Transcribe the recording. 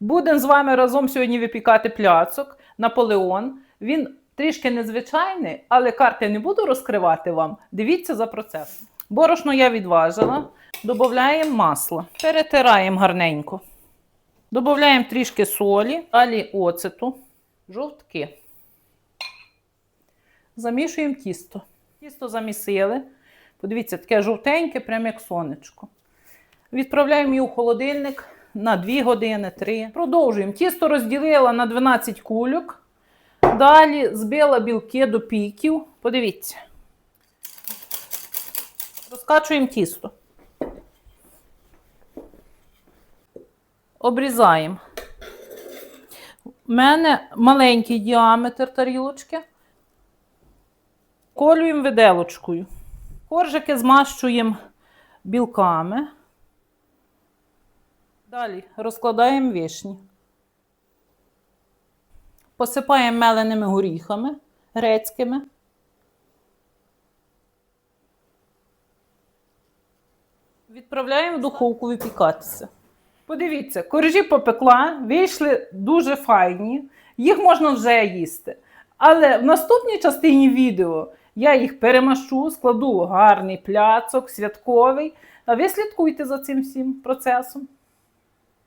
Будемо з вами разом сьогодні випікати пляцок Наполеон. Він трішки незвичайний, але карти не буду розкривати вам. Дивіться за процесом. Борошно я відважила. Додаємо масло. Перетираємо гарненько. Додаємо трішки солі, далі оцету, жовтки. Замішуємо тісто. Тісто замісили. Подивіться, таке жовтеньке, прямо як сонечко. Відправляємо її у холодильник на 2 години, 3. Продовжуємо. Тісто розділила на 12 кульок. Далі збила білки до піків. Подивіться. Розкачуємо тісто. Обрізаємо. У мене маленький діаметр тарілочки. Колюємо виделочкою. Коржики змащуємо білками. Далі розкладаємо вишні. Посипаємо меленими горіхами грецькими. Відправляємо в духовку випікатися. Подивіться, коржі попекла, вийшли дуже файні, їх можна вже їсти. Але в наступній частині відео я їх перемашу, складу гарний пляцок, святковий. А ви слідкуйте за цим всім процесом.